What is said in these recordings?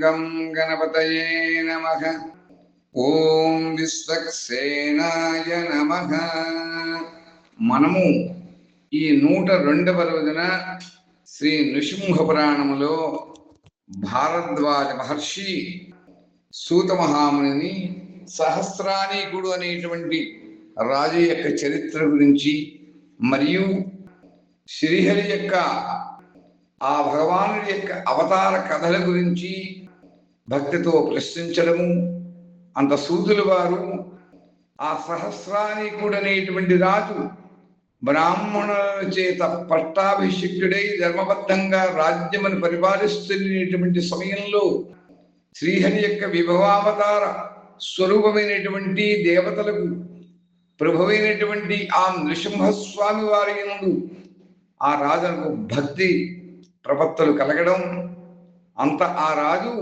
గం గణపతయే నమ ఓం విశ్వక్సేనాయ నమ మనము ఈ నూట రెండవ రోజున శ్రీ నృసింహ పురాణములో భారద్వాజ మహర్షి సూత మహాముని సహస్రానీకుడు అనేటువంటి రాజు యొక్క చరిత్ర గురించి మరియు శ్రీహరి యొక్క ఆ భగవానుడి యొక్క అవతార కథల గురించి భక్తితో ప్రశ్నించడము అంత సూదుల వారు. ఆ సహస్రానీకుడు అనేటువంటి రాజు బ్రాహ్మణుల చేత పట్టాభిషిక్తుడై ధర్మబద్ధంగా రాజ్యమును పరిపాలిస్తున్నటువంటి సమయంలో శ్రీహరి యొక్క విభవావతార స్వరూపమైనటువంటి దేవతలకు ప్రభువైనటువంటి ఆ నృసింహస్వామి వారి యందు ఆ రాజుకు భక్తి ప్రపత్తులు కలగడం అంత ఆ రాజు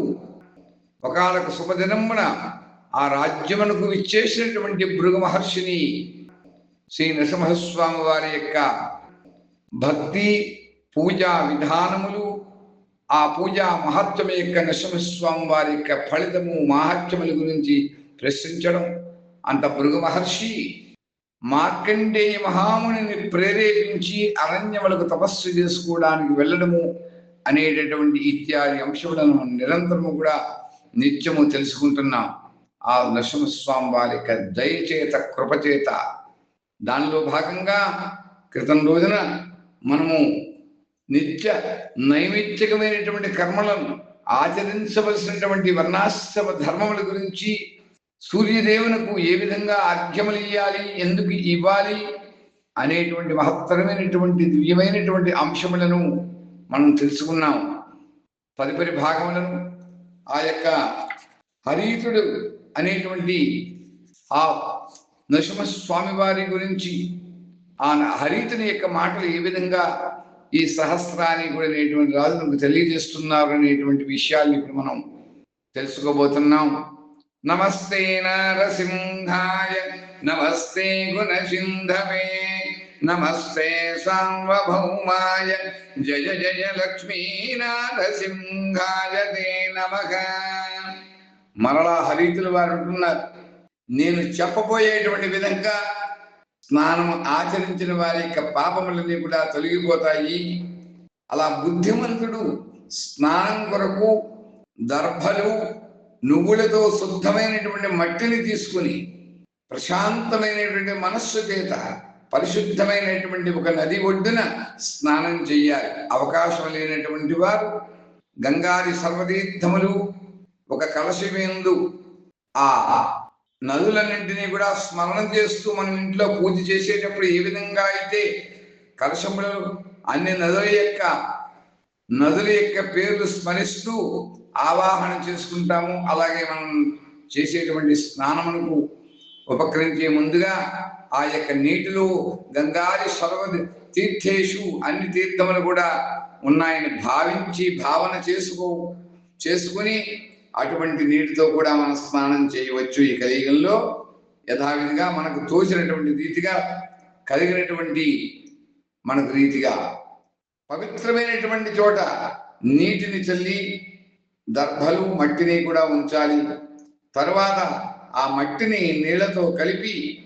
ఒకనొక శుభదినమున ఆ రాజ్యమునకు విచ్చేసినటువంటి భృగ మహర్షిని శ్రీ నరసింహస్వామి వారి యొక్క భక్తి పూజా విధానములు ఆ పూజా మహత్వం యొక్క నరసింహస్వామి వారి యొక్క ఫలితము మహత్యముల గురించి ప్రశ్నించడం. అంత భృగ మహర్షి మార్కండేయ మహామునిని ప్రేరేపించి అరణ్యములకు తపస్సు చేసుకోవడానికి వెళ్ళడము అనేటటువంటి ఇత్యాది అంశములను నిరంతరము కూడా నిత్యము తెలుసుకుంటున్నాం. ఆ నరసింహస్వామి వారి యొక్క దయచేత కృపచేత దానిలో భాగంగా క్రితం రోజున మనము నిత్య నైమిత్తికమైనటువంటి కర్మలను ఆచరించవలసినటువంటి వర్ణాశ్రమ ధర్మముల గురించి సూర్యదేవునకు ఏ విధంగా ఆర్ఘ్యములు ఇవ్వాలి ఎందుకు ఇవ్వాలి అనేటువంటి మహత్తరమైనటువంటి దివ్యమైనటువంటి అంశములను మనం తెలుసుకున్నాం. తదుపరి భాగములను ఆ యొక్క హరీతుడు అనేటువంటి ఆ నరసింహస్వామి వారి గురించి ఆ హరితుని యొక్క మాటలు ఏ విధంగా ఈ సహస్రానికి అనేటువంటి రాజు నాకు తెలియజేస్తున్నారు అనేటువంటి విషయాలు ఇప్పుడు మనం తెలుసుకోబోతున్నాం. నమస్తే నరసింహాయ నమస్తే గుణసింధవే. నమస్తే సార్వభౌమాయ జయ జయ లక్ష్మీ దే నమ మరలా హరితులు వారు అంటున్నారు నేను చెప్పబోయేటువంటి విధంగా స్నానం ఆచరించిన వారి యొక్క పాపములన్నీ కూడా తొలగిపోతాయి. అలా బుద్ధిమంతుడు స్నానం కొరకు దర్భలు నువ్వులతో శుద్ధమైనటువంటి మట్టిని తీసుకుని ప్రశాంతమైనటువంటి మనస్సు చేత పరిశుద్ధమైనటువంటి ఒక నది ఒడ్డున స్నానం చేయాలి అవకాశం లేనటువంటి వారు గంగాది సర్వతీర్థములు ఒక కలశమేందు ఆ నదులన్నింటినీ కూడా స్మరణ చేస్తూ మనం ఇంట్లో పూజ చేసేటప్పుడు ఏ విధంగా అయితే కలశములు అన్ని నదుల యొక్క నదుల యొక్క పేర్లు స్మరిస్తూ ఆవాహన చేసుకుంటాము అలాగే మనం చేసేటువంటి స్నానమునకు ఉపకరించే ముందుగా ఆ యొక్క నీటిలో గంగాది సర్వ తీర్థేషు అన్ని తీర్థములు కూడా ఉన్నాయని భావించి భావన చేసుకో చేసుకుని అటువంటి నీటితో కూడా మనం స్నానం చేయవచ్చు ఈ కలియుగంలో. యథావిధిగా మనకు తోచినటువంటి రీతిగా కలిగినటువంటి మనకు రీతిగా పవిత్రమైనటువంటి చోట నీటిని చల్లి దర్భలు మట్టిని కూడా ఉంచాలి. తర్వాత ఆ మట్టిని నీళ్ళతో కలిపి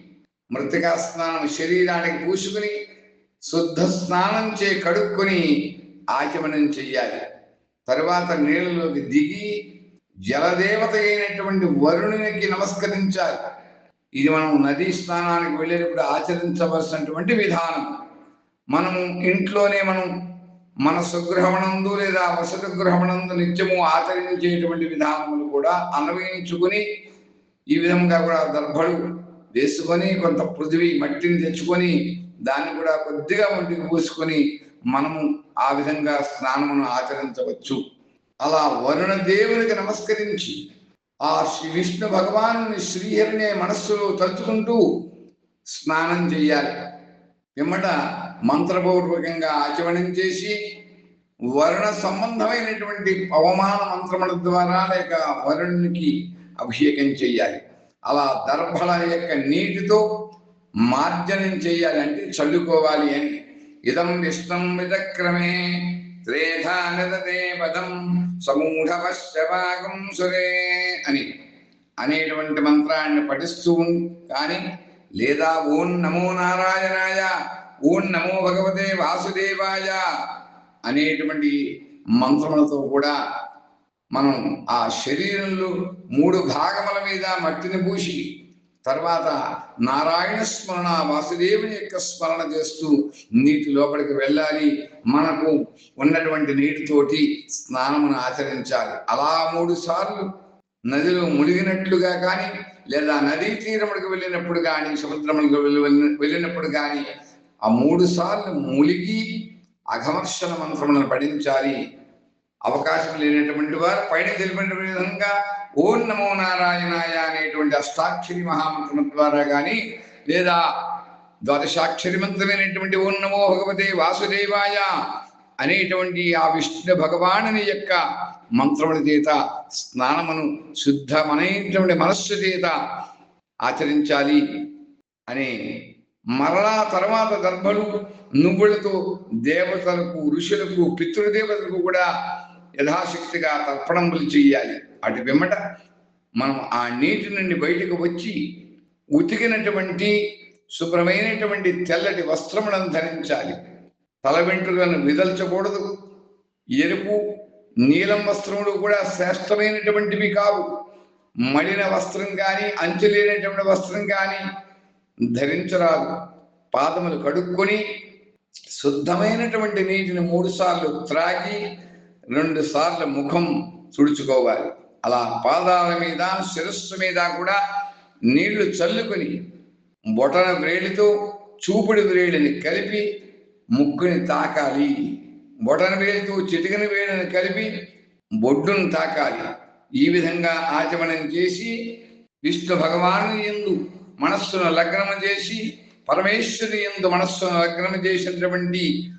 మృతికా స్నానం శరీరానికి పూసుకుని శుద్ధ స్నానం చే కడుక్కొని ఆచమనం చెయ్యాలి. తర్వాత నీళ్ళలోకి దిగి జలదేవత అయినటువంటి వరుణునికి నమస్కరించాలి. ఇది మనం నదీ స్నానానికి వెళ్ళేటప్పుడు ఆచరించవలసినటువంటి విధానం. మనము ఇంట్లోనే మనం మన స్వగృహమనందు లేదా వసతి గృహమనందు నిత్యము ఆచరించేటువంటి విధానములు కూడా అన్వయించుకుని ఈ విధంగా కూడా దర్భలు వేసుకొని కొంత పృథివీ మట్టిని తెచ్చుకొని దాన్ని కూడా కొద్దిగా ఒంటికి పూసుకొని మనము ఆ విధంగా స్నానమును ఆచరించవచ్చు. అలా వరుణ దేవునికి నమస్కరించి ఆ శ్రీ విష్ణు భగవాను శ్రీహరినే మనస్సులో తలుచుకుంటూ స్నానం చెయ్యాలి పిమ్మట మంత్రపూర్వకంగా ఆచమనం చేసి వరుణ సంబంధమైనటువంటి పవమాన మంత్రముల ద్వారా లేక వరుణునికి అభిషేకం చెయ్యాలి. అలా దర్భల యొక్క నీటితో మార్జనం చేయాలి అంటే చల్లుకోవాలి అని. ఇదం విష్ణం విదక్రమే త్రేధా పదం సమూఢవశ్యవాగం సురే అని. అనేటువంటి మంత్రాన్ని పఠిస్తూ కానీ లేదా ఓం నమో నారాయణాయ ఓం నమో భగవతే వాసుదేవాయ అనేటువంటి మంత్రములతో కూడా మనం ఆ శరీరంలో మూడు భాగముల మీద మట్టిని పూసి తర్వాత నారాయణ స్మరణ వాసుదేవుని యొక్క స్మరణ చేస్తూ నీటి లోపలికి వెళ్ళాలి. మనకు ఉన్నటువంటి నీటితోటి స్నానమును ఆచరించాలి. అలా మూడు సార్లు నదిలో మునిగినట్లుగా కానీ లేదా నదీ తీరములకు వెళ్ళినప్పుడు కానీ సముద్రములకు వెళ్ళి- వెళ్ళినప్పుడు కానీ ఆ మూడు సార్లు మునిగి అఘమర్షణ మంత్రములను పఠించాలి. అవకాశం లేనటువంటి వారు పైన తెలిపిన విధంగా ఓం నమో నారాయణాయ అనేటువంటి అష్టాక్షరి మహామంత్రం ద్వారా కానీ లేదా ద్వాదశాక్షరి మంత్రమైనటువంటి ఓం నమో భగవతే వాసుదేవాయ అనేటువంటి ఆ విష్ణు భగవానుని యొక్క మంత్రముల చేత స్నానమును శుద్ధమనేటువంటి మనస్సు చేత ఆచరించాలి అని మరలా తర్వాత దర్భలు నువ్వులతో దేవతలకు ఋషులకు పితృదేవతలకు కూడా యథాశక్తిగా తర్పణములు చేయాలి. అటు వెంబట మనం ఆ నీటి నుండి బయటకు వచ్చి ఉతికినటువంటి శుభ్రమైనటువంటి తెల్లటి వస్త్రములను ధరించాలి. తల వెంట్రుకలను విదల్చకూడదు. ఎరుపు నీలం వస్త్రములు కూడా శ్రేష్టమైనటువంటివి కావు. మడిన వస్త్రం కానీ అంచు లేనటువంటి వస్త్రం కానీ ధరించరాదు. పాదములు కడుక్కొని శుద్ధమైనటువంటి నీటిని మూడుసార్లు త్రాగి రెండు సార్లు ముఖం తుడుచుకోవాలి. అలా పాదాల మీద శిరస్సు మీద కూడా నీళ్ళు చల్లుకొని బొటన వ్రేలితో చూపుడు వ్రేలిని కలిపి ముక్కుని తాకాలి. బొటన వేలితో చిటికన వేలిని కలిపి బొడ్డును తాకాలి. ఈ విధంగా ఆచమనం చేసి విష్ణు భగవాను ఎందు మనస్సును లగ్నం చేసి పరమేశ్వరి ఎందు మనస్సును లగ్నం చేసినటువంటి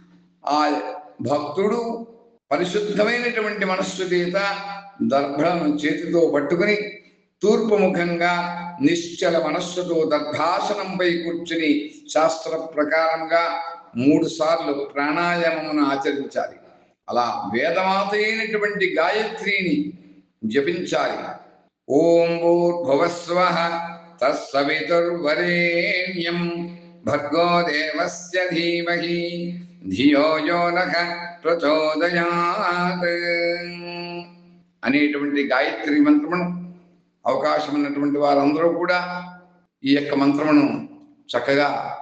ఆ భక్తుడు పరిశుద్ధమైనటువంటి మనస్సు చేత దర్భలను చేతితో పట్టుకుని తూర్పు ముఖంగా నిశ్చల మనస్సుతో దర్భాసనంపై కూర్చుని శాస్త్ర ప్రకారంగా మూడు సార్లు ప్రాణాయామమును ఆచరించాలి. అలా వేదమాత అయినటువంటి గాయత్రిని జపించాలి. ఓం భూర్భువస్వ తస్సవితుర్వరేణ్యం భర్గో దేవస్య ధీమహి ధియో యో ప్రచోదయాత్. అనేటువంటి గాయత్రి మంత్రమును అవకాశం ఉన్నటువంటి వారందరూ కూడా ఈ యొక్క మంత్రమును చక్కగా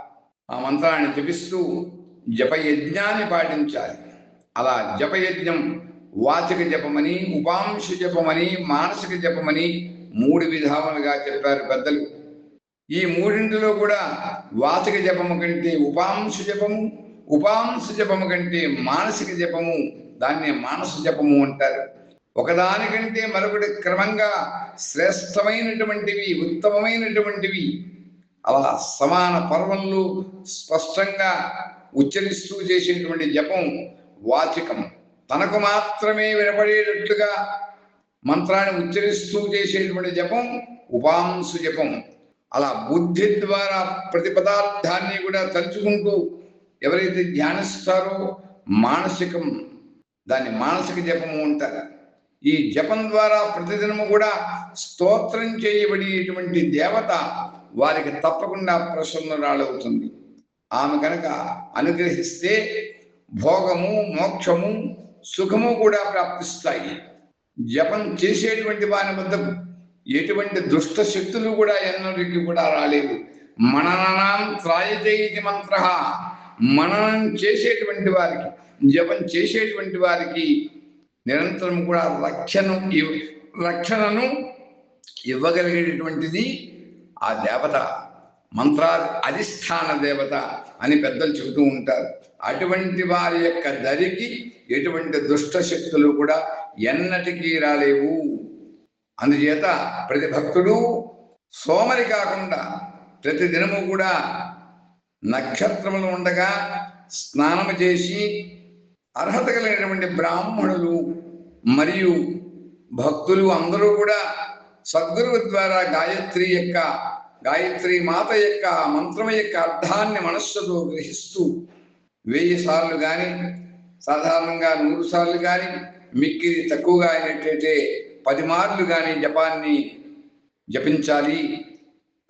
ఆ మంత్రాన్ని జపిస్తూ జపయజ్ఞాన్ని పాటించాలి. అలా జపయజ్ఞం వాచిక జపమని ఉపాంశ జపమని మానసిక జపమని మూడు విధాలుగా చెప్పారు పెద్దలు. ఈ మూడింటిలో కూడా వాచిక జపము కంటే ఉపాంశ జపము ఉపాంశ జపము కంటే మానసిక జపము దాన్ని మానస జపము అంటారు. ఒకదానికంటే మరొకటి క్రమంగా శ్రేష్టమైనటువంటివి ఉత్తమమైనటువంటివి అలా సమాన పర్వంలో స్పష్టంగా ఉచ్చరిస్తూ చేసేటువంటి జపం వాచికం. తనకు మాత్రమే వినపడేటట్లుగా మంత్రాన్ని ఉచ్చరిస్తూ చేసేటువంటి జపం ఉపాంశు జపం. అలా బుద్ధి ద్వారా ప్రతి పదార్థాన్ని కూడా తలుచుకుంటూ ఎవరైతే ధ్యానిస్తారో మానసికం దాన్ని మానసిక జపము అంటారు. ఈ జపం ద్వారా ప్రతిదినము కూడా స్తోత్రం చేయబడేటువంటి దేవత వారికి తప్పకుండా ప్రసన్నురాలవుతుంది ఆమె కనుక అనుగ్రహిస్తే భోగము మోక్షము సుఖము కూడా ప్రాప్తిస్తాయి. జపం చేసేటువంటి వారి వద్దకు ఎటువంటి దుష్ట శక్తులు కూడా ఎన్నటికి కూడా రాలేవు మననాం త్రాయతే ఇది మంత్ర. మననం చేసేటువంటి వారికి జపం చేసేటువంటి వారికి నిరంతరం కూడా రక్షణ ఇవ్- రక్షణను ఇవ్వగలిగేటటువంటిది ఆ దేవత మంత్ర అధిష్టాన దేవత అని పెద్దలు చెబుతూ ఉంటారు. అటువంటి వారి యొక్క దరికి ఎటువంటి దుష్ట శక్తులు కూడా ఎన్నటికీ రాలేవు. అందుచేత ప్రతి భక్తుడు సోమరి కాకుండా ప్రతి దినము కూడా నక్షత్రములు ఉండగా స్నానము చేసి అర్హత కలిగినటువంటి బ్రాహ్మణులు మరియు భక్తులు అందరూ కూడా సద్గురువు ద్వారా గాయత్రి యొక్క గాయత్రి మాత యొక్క మంత్రం యొక్క అర్థాన్ని మనస్సుతో గ్రహిస్తూ వెయ్యి సార్లు కానీ సాధారణంగా నూరు సార్లు కానీ మిక్కిది తక్కువగా అయినట్లయితే పది మార్లు కానీ జపాన్ని జపించాలి.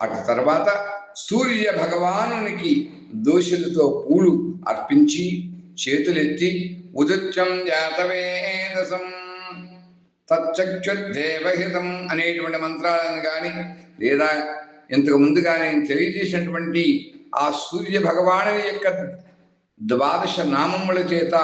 అటు తర్వాత సూర్య భగవానునికి దోషులతో పూలు అర్పించి చేతులెత్తి ఉదత్యం జాతవేదసం తచ్చక్షుర్దేవహితం అనేటువంటి మంత్రాలను కానీ లేదా ఇంతకు ముందుగా నేను తెలియజేసినటువంటి ఆ సూర్య భగవాను యొక్క ద్వాదశ నామముల చేత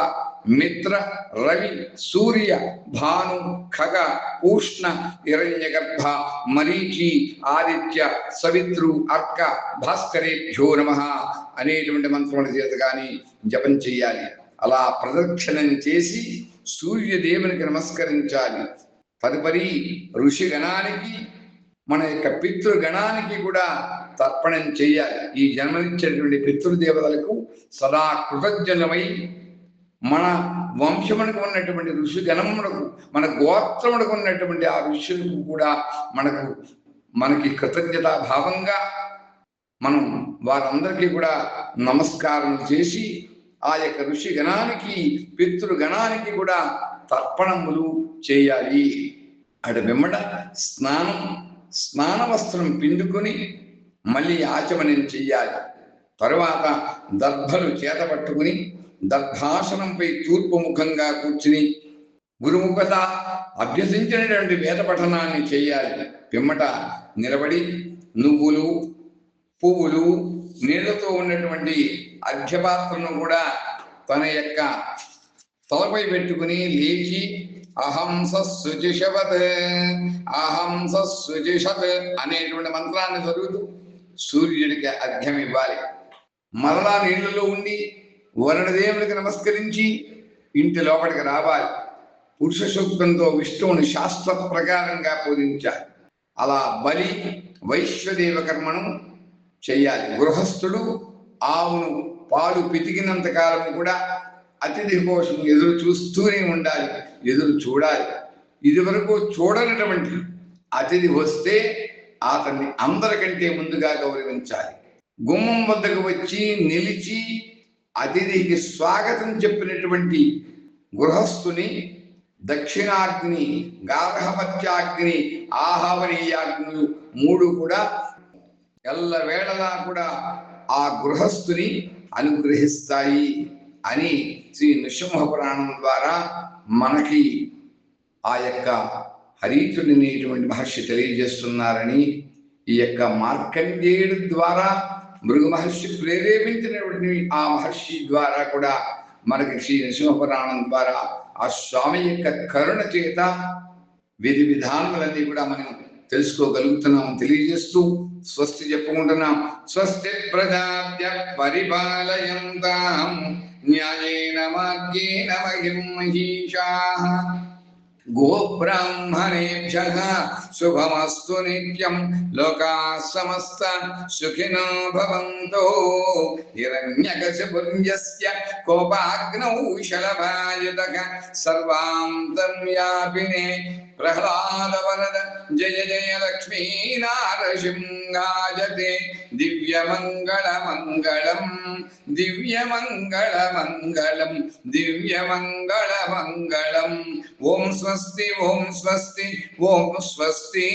మిత్ర రవి సూర్య భాను ఖగ ఉష్ణ హిరణ్యగర్భ మరీచి ఆదిత్య సవిత్రు అర్క భాస్కరేభ్యో నమ అనేటువంటి మంత్రముల చేత కానీ జపం చేయాలి. అలా ప్రదక్షిణం చేసి సూర్యదేవునికి నమస్కరించాలి. తదుపరి ఋషి గణానికి మన యొక్క పితృగణానికి కూడా తర్పణం చేయాలి. ఈ జన్మనిచ్చేటువంటి పితృదేవతలకు సదా కృతజ్ఞమై మన వంశమునకు ఉన్నటువంటి ఋషిగణమునకు మన గోత్రమునకు ఉన్నటువంటి ఆ ఋషులకు కూడా మనకు మనకి కృతజ్ఞతా భావంగా మనం వారందరికీ కూడా నమస్కారం చేసి ఆ యొక్క ఋషి గణానికి పితృగణానికి కూడా తర్పణములు చేయాలి. అటు వెంబడ స్నానం స్నాన వస్త్రం పిండుకొని మళ్ళీ ఆచమనం చెయ్యాలి. తరువాత దర్భలు చేత పట్టుకుని దర్భాసనంపై తూర్పు ముఖంగా కూర్చుని గురుముఖత అభ్యసించినటువంటి వేద పఠనాన్ని చేయాలి. పిమ్మట నిలబడి నువ్వులు పువ్వులు నీళ్ళతో ఉన్నటువంటి అర్ఘ్యపాత్రను కూడా తన యొక్క తలపై పెట్టుకుని లేచి అహంస శుచిషవత్ అహంస శుచిషత్ అనేటువంటి మంత్రాన్ని చదువుతూ సూర్యుడికి అర్ఘ్యం ఇవ్వాలి మరలా నీళ్ళలో ఉండి వరుణదేవునికి నమస్కరించి ఇంటి లోపలికి రావాలి. పురుష సూక్తంతో విష్ణువుని శాస్త్ర ప్రకారంగా పూజించాలి. అలా బలి వైశ్వదేవ కర్మను చెయ్యాలి గృహస్థుడు ఆవును పాలు పితికినంత కాలం కూడా అతిథి కోసం ఎదురు చూస్తూనే ఉండాలి ఎదురు చూడాలి. ఇది వరకు చూడనటువంటి అతిథి వస్తే అతన్ని అందరికంటే ముందుగా గౌరవించాలి. గుమ్మం వద్దకు వచ్చి నిలిచి అతిథికి స్వాగతం చెప్పినటువంటి గృహస్థుని దక్షిణాగ్ని గార్హపత్యాగ్ని ఆహావనీయాగ్నులు మూడు కూడా ఎల్లవేళలా కూడా ఆ గృహస్థుని అనుగ్రహిస్తాయి అని శ్రీ నృసింహ పురాణం ద్వారా మనకి ఆ యొక్క హరీతుడినేటువంటి మహర్షి తెలియజేస్తున్నారని ఈ యొక్క మార్కండేయుడు ద్వారా మృగ మహర్షి ప్రేరేపించినటువంటి ఆ మహర్షి ద్వారా కూడా మనకి శ్రీ నృసింహపురాణం ద్వారా ఆ స్వామి యొక్క కరుణ చేత విధి విధానములన్నీ కూడా మనం తెలుసుకోగలుగుతున్నాం తెలియజేస్తూ స్వస్తి చెప్పుకుంటున్నాం. స్వస్తి ప్రజాభ్య పరిపాలయంతాం. న్యాయేన మార్గేణ మహిం మహిషా. गोब्राह्मणेभ्यः शुभमस्तु नित्यं लोकाः समस्त सुखिनो भवन्तु। हिरण्यकशपुर्यस्य कोपाग्नौ शलभायुधः सर्वान्तं व्यापिने प्रह्लादवरद। जय जय लक्ष्मीनारसिंहायते दिव्यमङ्गलमङ्गलम् दिव्यमङ्गलमङ्गलम् दिव्यमङ्गलमङ्गलम्। ॐ स्व మంగళం దివ్యమంగళ మంగళం ఓం స్వస్తి